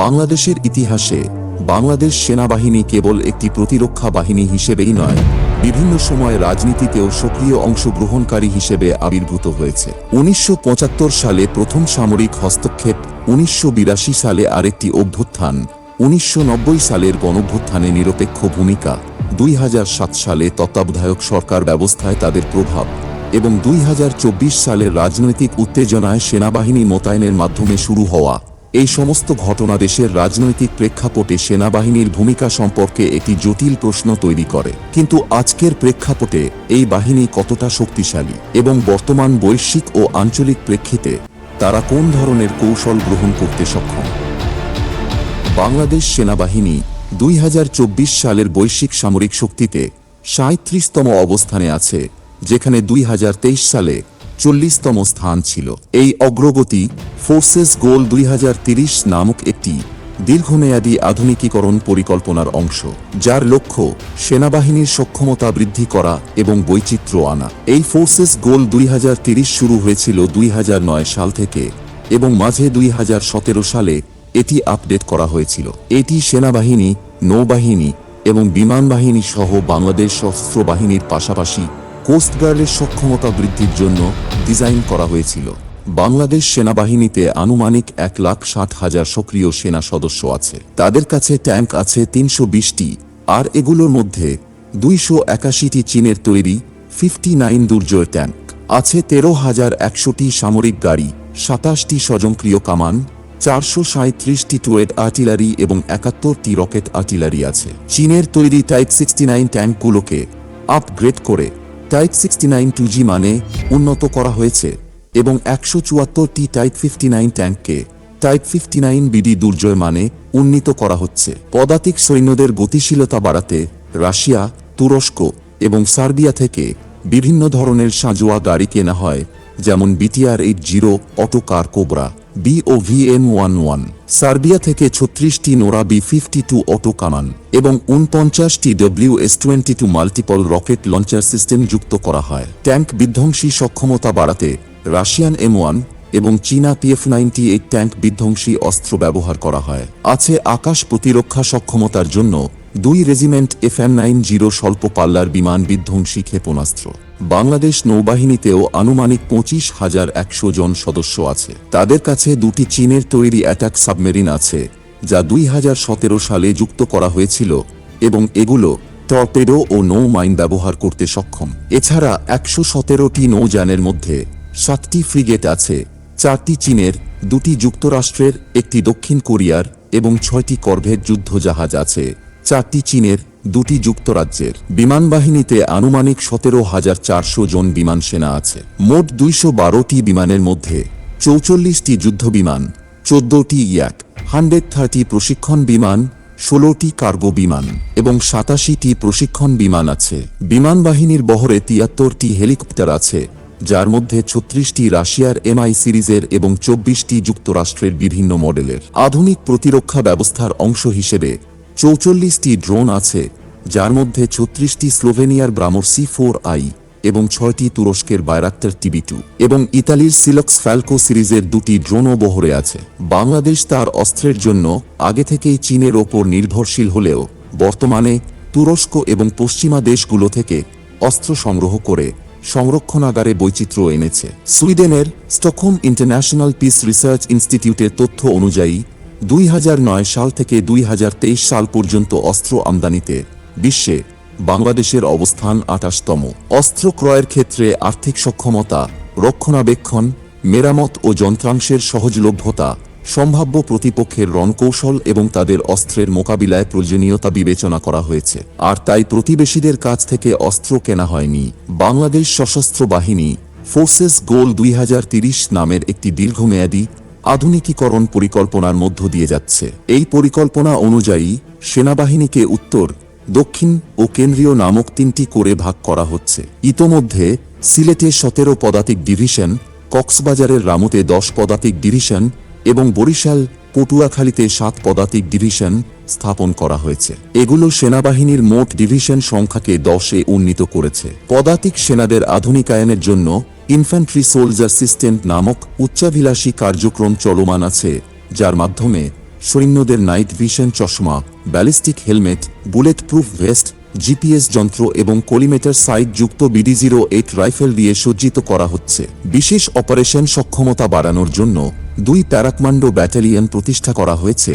বাংলাদেশের ইতিহাসে বাংলাদেশ সেনাবাহিনী কেবল একটি প্রতিরক্ষা বাহিনী হিসেবেই নয়, বিভিন্ন সময় রাজনীতিতেও সক্রিয় অংশগ্রহণকারী হিসেবে আবির্ভূত হয়েছে। উনিশশো পঁচাত্তর সালে প্রথম সামরিক হস্তক্ষেপ, উনিশশো বিরাশি সালে আরেকটি অভ্যুত্থান, উনিশশো নব্বই সালের গণভ্যুত্থানে নিরপেক্ষ ভূমিকা, দুই হাজার সাত সালে তত্ত্বাবধায়ক সরকার ব্যবস্থায় তাদের প্রভাব এবং দুই হাজার চব্বিশ সালের রাজনৈতিক উত্তেজনায় সেনাবাহিনী মোতায়েনের মাধ্যমে শুরু হওয়া। এই সমস্ত ঘটনা দেশের রাজনৈতিক প্রেক্ষাপটে সেনাবাহিনীর ভূমিকা সম্পর্কে একটি জটিল প্রশ্ন তৈরি করে। কিন্তু আজকের প্রেক্ষাপটে এই বাহিনী কতটা শক্তিশালী এবং বর্তমান বৈশ্বিক ও আঞ্চলিক প্রেক্ষিতে তারা কোন ধরনের কৌশল গ্রহণ করতে সক্ষম? বাংলাদেশ সেনাবাহিনী দুই হাজার চব্বিশ সালের বৈশ্বিক সামরিক শক্তিতে সাঁত্রিশতম অবস্থানে আছে, যেখানে দুই হাজার তেইশ সালে চল্লিশতম স্থান ছিল। এই অগ্রগতি ফোর্সেস গোল দুই নামক একটি দীর্ঘমেয়াদী আধুনিকীকরণ পরিকল্পনার অংশ, যার লক্ষ্য সেনাবাহিনীর সক্ষমতা বৃদ্ধি করা এবং বৈচিত্র্য আনা। এই ফোর্সেস গোল দুই শুরু হয়েছিল দুই হাজার নয় সাল থেকে এবং মাঝে দুই হাজার সতেরো সালে এটি আপডেট করা হয়েছিল। এটি সেনাবাহিনী, নৌবাহিনী এবং বিমান বাহিনী সহ বাংলাদেশ সশস্ত্র বাহিনীর পাশাপাশি কোস্টগার্ডের সক্ষমতা বৃদ্ধির জন্য ডিজাইন করা হয়েছিল। বাংলাদেশ সেনাবাহিনীতে আনুমানিক এক লাখ ষাট হাজার সক্রিয় সেনা সদস্য আছে। তাদের কাছে ট্যাঙ্ক আছে তিনশো বিশটি, আর এগুলোর মধ্যে দুইশো একাশিটি চীনের তৈরি, ফিফটি নাইন দুর্জয় ট্যাঙ্ক। আছে তেরো হাজার একশোটি সামরিক গাড়ি, সাতাশটি স্বয়ংক্রিয় কামান, চারশো সাঁত্রিশটি টুয়েড আর্টিলারি এবং একাত্তরটি রকেট আর্টিলারি আছে। চীনের তৈরি টাইপ সিক্সটি নাইন ট্যাঙ্কগুলোকে আপগ্রেড করে type sixty nine two G মানে উন্নত করা হয়েছে এবং একশো চুয়াত্তরটি type fifty nine ট্যাঙ্ককে type fifty nine BD Durjoy মানে উন্নীত করা হচ্ছে। পদাতিক সৈন্যদের গতিশীলতা বাড়াতে রাশিয়া, তুরস্ক এবং সার্বিয়া থেকে বিভিন্ন ধরনের সাঁজোয়া গাড়ি কেনা হয়, যেমন BTR eight zero Otokar Cobra B O one one Serbia থেকে ছত্রিশটি Nora B fifty two auto কামান এবং উনপঞ্চাশটি W S twenty two multiple rocket launcher system যুক্ত করা হয়। ট্যাঙ্ক বিধ্বংসী সক্ষমতা বাড়াতে রাশিয়ান এম ওয়ান এবং চীনা টিএফ নাইনটি এইট ট্যাঙ্ক বিধ্বংসী অস্ত্র ব্যবহার করা হয়। আছে আকাশ প্রতিরক্ষা সক্ষমতার জন্য দুই regiment F M nine zero স্বল্প পাল্লার বিমান বিধ্বংসী ক্ষেপণাস্ত্র। বাংলাদেশ নৌবাহিনীতেও আনুমানিক পঁচিশ হাজার একশো জন সদস্য আছে। তাদের কাছে দুটি চীনের তৈরি অ্যাটাক সাবমেরিন আছে, যা দুই হাজার সতেরো সালে যুক্ত করা হয়েছিল এবং এগুলো টর্পেডো ও নৌ মাইন ব্যবহার করতে সক্ষম। এছাড়া একশো সতেরোটি নৌযানের মধ্যে সাতটি ফ্রিগেট আছে, চারটি চীনের, দুটি যুক্তরাষ্ট্রের, একটি দক্ষিণ কোরিয়ার এবং ছয়টি করভেট যুদ্ধজাহাজ আছে। চারটি চীনের, দুটি যুক্তরাজ্যের। বিমান বাহিনীতে আনুমানিক সতেরো হাজার চারশো জন বিমান সেনা আছে। মোট দুইশো বারোটি বিমানের মধ্যে চৌচল্লিশটি যুদ্ধ যুদ্ধবিমান, চোদ্দটি ইয়াক, হান্ড্রেড থার্টি প্রশিক্ষণ বিমান, ষোলোটি কার্গো বিমান এবং সাতাশিটি প্রশিক্ষণ বিমান আছে। বিমান বাহিনীর বহরে তিয়াত্তরটি হেলিকপ্টার আছে, যার মধ্যে ছত্রিশটি রাশিয়ার এমআই সিরিজের এবং চব্বিশটি যুক্তরাষ্ট্রের বিভিন্ন মডেলের। আধুনিক প্রতিরক্ষা ব্যবস্থার অংশ হিসেবে চৌচল্লিশটি ড্রোন আছে, যার মধ্যে ছত্রিশটি স্লোভেনিয়ার ব্রামোর সি ফোর আই এবং ছয়টি তুরস্কের বায়রাক্টার টিবি টু এবং ইতালির সিলক্স ফ্যালকো সিরিজের দুটি ড্রোনও বহরে আছে। বাংলাদেশ তার অস্ত্রের জন্য আগে থেকেই চীনের ওপর নির্ভরশীল হলেও বর্তমানে তুরস্ক এবং পশ্চিমা দেশগুলো থেকে অস্ত্র সংগ্রহ করে সংরক্ষণাগারে বৈচিত্র্য এনেছে। সুইডেনের স্টকহোম ইন্টারন্যাশনাল পিস রিসার্চ ইনস্টিটিউটের তথ্য অনুযায়ী দুই হাজার নয় সাল থেকে দুই হাজার তেইশ সাল পর্যন্ত অস্ত্র আমদানিতে বিশ্বে বাংলাদেশের অবস্থান আঠাশতম। অস্ত্র ক্রয়ের ক্ষেত্রে আর্থিক সক্ষমতা, রক্ষণাবেক্ষণ, মেরামত ও যন্ত্রাংশের সহজলভ্যতা, সম্ভাব্য প্রতিপক্ষের রণকৌশল এবং তাদের অস্ত্রের মোকাবিলায় প্রয়োজনীয়তা বিবেচনা করা হয়েছে। আর তাই প্রতিবেশীদের কাছ থেকে অস্ত্র কেনা হয়নি। বাংলাদেশ সশস্ত্র বাহিনী ফোর্সেস গোল দুই নামের একটি দীর্ঘমেয়াদী আধুনিকীকরণ পরিকল্পনার মধ্য দিয়ে যাচ্ছে। এই পরিকল্পনা অনুযায়ী সেনাবাহিনীকে উত্তর, দক্ষিণ ও কেন্দ্রীয় নামক তিনটি করে ভাগ করা হচ্ছে। ইতোমধ্যে সিলেটে সতেরো পদাতিক ডিভিশন, কক্সবাজারের রামুতে দশ পদাতিক ডিভিশন এবং বরিশাল, পটুয়াখালীতে সাত পদাতিক ডিভিশন স্থাপন করা হয়েছে। এগুলো সেনাবাহিনীর মোট ডিভিশন সংখ্যাকে দশে উন্নীত করেছে। পদাতিক সেনাদের আধুনিকায়নের জন্য ইনফ্যান্ট্রি সোলজার সিস্টেম নামক উচ্চাভিলাষী কার্যক্রম চলমান আছে, যার মাধ্যমে সৈন্যদের নাইট ভিশন চশমা, ballistic helmet bulletproof vest, GPS যন্ত্র এবং কলিমেটার সাইট যুক্ত বিডি জিরো এইট রাইফেল দিয়ে সজ্জিত করা হচ্ছে। বিশেষ অপারেশন সক্ষমতা বাড়ানোর জন্য দুই প্যারাকমান্ডো ব্যাটালিয়ন প্রতিষ্ঠা করা হয়েছে,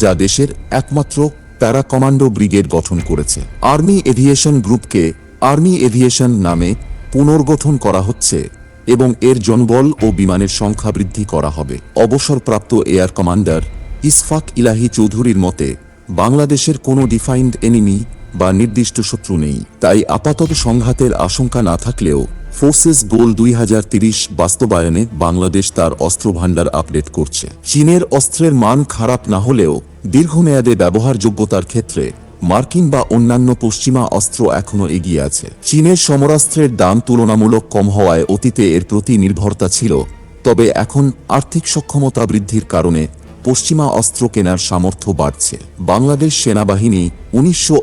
যা দেশের একমাত্র প্যারা কমান্ডো ব্রিগেড গঠন করেছে। আর্মি এভিয়েশন গ্রুপকে আর্মি এভিয়েশন নামে পুনর্গঠন করা হচ্ছে এবং এর জনবল ও বিমানের সংখ্যা বৃদ্ধি করা হবে। অবসরপ্রাপ্ত এয়ার কমান্ডার ইসফাক ইলাহি চৌধুরীর মতে, বাংলাদেশের কোনো ডিফাইন্ড এনিমি বা নির্দিষ্ট শত্রু নেই। তাই আপাতত সংঘাতের আশঙ্কা না থাকলেও ফোর্সেস গোল দুই বাস্তবায়নে বাংলাদেশ তার অস্ত্র ভাণ্ডার আপডেট করছে। চীনের অস্ত্রের মান খারাপ না হলেও দীর্ঘমেয়াদে ব্যবহারযোগ্যতার ক্ষেত্রে মার্কিন বা অন্যান্য পশ্চিমা অস্ত্র এখনও এগিয়ে আছে। চীনের সমরাস্ত্রের দাম তুলনামূলক কম হওয়ায় অতীতে এর প্রতি নির্ভরতা ছিল, তবে এখন আর্থিক সক্ষমতা বৃদ্ধির কারণে পশ্চিমা অস্ত্র কেনার সামর্থ্য বাড়ছে। বাংলাদেশ সেনাবাহিনী উনিশশো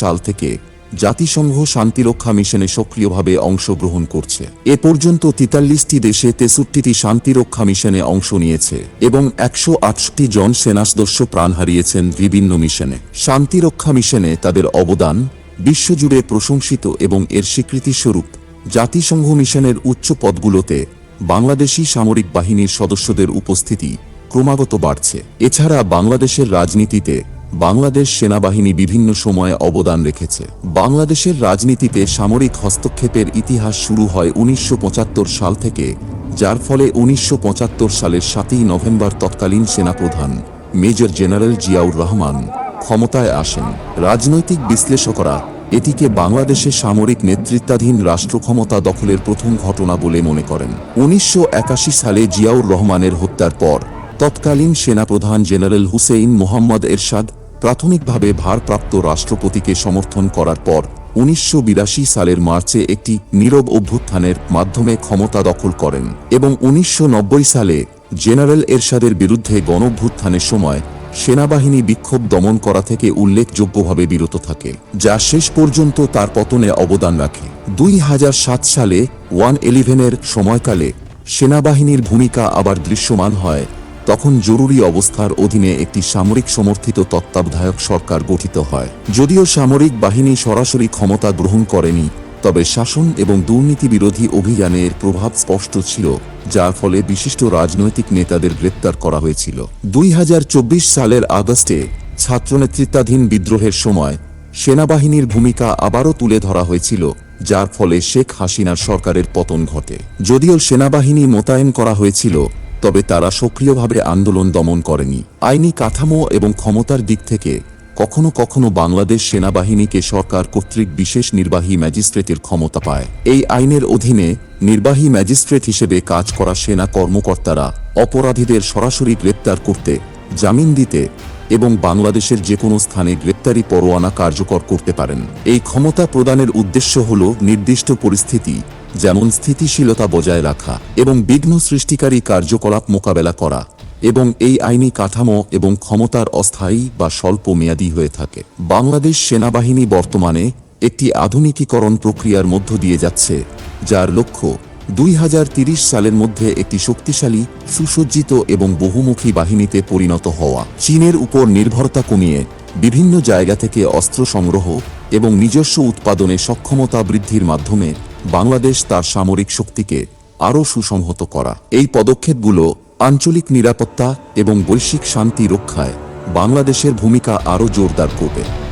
সাল থেকে জাতিসংঘ শান্তিরক্ষা মিশনে সক্রিয়ভাবে অংশগ্রহণ করছে। এ পর্যন্ত তেতাল্লিশটি দেশে তেষট্টিটি শান্তিরক্ষা মিশনে অংশ নিয়েছে এবং একশো আটষট্টি জন সেনাসদস্য প্রাণ হারিয়েছেন বিভিন্ন মিশনে। শান্তিরক্ষা মিশনে তাদের অবদান বিশ্বজুড়ে প্রশংসিত এবং এর স্বীকৃতিস্বরূপ জাতিসংঘ মিশনের উচ্চ পদগুলোতে বাংলাদেশি সামরিক বাহিনীর সদস্যদের উপস্থিতি ক্রমাগত বাড়ছে। এছাড়া বাংলাদেশের রাজনীতিতে বাংলাদেশ সেনাবাহিনী বিভিন্ন সময়ে অবদান রেখেছে। বাংলাদেশের রাজনীতিতে সামরিক হস্তক্ষেপের ইতিহাস শুরু হয় উনিশশো পঁচাত্তর সাল থেকে, যার ফলে উনিশশো পঁচাত্তর সালের সাতই নভেম্বর তৎকালীন সেনাপ্রধান, মেজর জেনারেল জিয়াউর রহমান, ক্ষমতায় আসেন। রাজনৈতিক বিশ্লেষকরা এটিকে বাংলাদেশে সামরিক নেতৃত্বাধীন রাষ্ট্র ক্ষমতা দখলের প্রথম ঘটনা বলে মনে করেন। উনিশশো একাশি সালে জিয়াউর রহমানের হত্যার পর তৎকালীন সেনাপ্রধান জেনারেল হুসেইন মোহাম্মদ এরশাদ প্রাথমিকভাবে ভারপ্রাপ্ত রাষ্ট্রপতিকে সমর্থন করার পর উনিশশো বিরাশি সালের মার্চে একটি নীরব অভ্যুত্থানের মাধ্যমে ক্ষমতা দখল করেন এবং উনিশশো নব্বই সালে জেনারেল এরশাদের বিরুদ্ধে গণভ্যুত্থানের সময় সেনাবাহিনী বিক্ষোভ দমন করা থেকে উল্লেখযোগ্যভাবে বিরত থাকে, যা শেষ পর্যন্ত তার পতনে অবদান রাখে। দুই হাজার সাত সালে ওয়ান ইলেভেনের সময়কালে সেনাবাহিনীর ভূমিকা আবার দৃশ্যমান হয় তখন জরুরি অবস্থার অধীনে একটি সামরিক সমর্থিত তত্ত্বাবধায়ক সরকার গঠিত হয়। যদিও সামরিক বাহিনী সরাসরি ক্ষমতা গ্রহণ করেনি, তবে শাসন এবং দুর্নীতি বিরোধী অভিযানের প্রভাব স্পষ্ট ছিল, যার ফলে বিশিষ্ট রাজনৈতিক নেতাদের গ্রেপ্তার করা হয়েছিল। দুই হাজার চব্বিশ সালের আগস্টে ছাত্রনেতৃত্বাধীন বিদ্রোহের সময় সেনাবাহিনীর ভূমিকা আবারও তুলে ধরা হয়েছিল, যার ফলে শেখ হাসিনার সরকারের পতন ঘটে। যদিও সেনাবাহিনী মোতায়েন করা হয়েছিল তবে তারা সক্রিয়ভাবে আন্দোলন দমন করেনি। আইনি কাঠামো এবং ক্ষমতার দিক থেকে কখনো কখনো বাংলাদেশ সেনাবাহিনীকে সরকার কর্তৃক বিশেষ নির্বাহী ম্যাজিস্ট্রেটের ক্ষমতা পায়। এই আইনের অধীনে নির্বাহী ম্যাজিস্ট্রেট হিসেবে কাজ করা সেনা কর্মকর্তারা অপরাধীদের সরাসরি গ্রেপ্তার করতে, জামিন দিতে এবং বাংলাদেশের যে কোনো স্থানে গ্রেপ্তারি পরোয়ানা কার্যকর করতে পারেন। এই ক্ষমতা প্রদানের উদ্দেশ্য হল নির্দিষ্ট পরিস্থিতি যেমন স্থিতিশীলতা বজায় রাখা এবং বিঘ্ন সৃষ্টিকারী কার্যকলাপ মোকাবেলা করা এবং এই আইনি কাঠামো এবং ক্ষমতার অস্থায়ী বা স্বল্প মেয়াদী হয়ে থাকে। বাংলাদেশ সেনাবাহিনী বর্তমানে একটি আধুনিকীকরণ প্রক্রিয়ার মধ্য দিয়ে যাচ্ছে, যার লক্ষ্য দুই সালের মধ্যে একটি শক্তিশালী, সুসজ্জিত এবং বহুমুখী বাহিনীতে পরিণত হওয়া। চীনের উপর নির্ভরতা কমিয়ে বিভিন্ন জায়গা থেকে অস্ত্র সংগ্রহ এবং নিজস্ব উৎপাদনে সক্ষমতা বৃদ্ধির মাধ্যমে বাংলাদেশ তার সামরিক শক্তিকে আরও সুসংহত করা। এই পদক্ষেপগুলো আঞ্চলিক নিরাপত্তা এবং বৈশ্বিক শান্তি রক্ষায় বাংলাদেশের ভূমিকা আরও জোরদার করবে।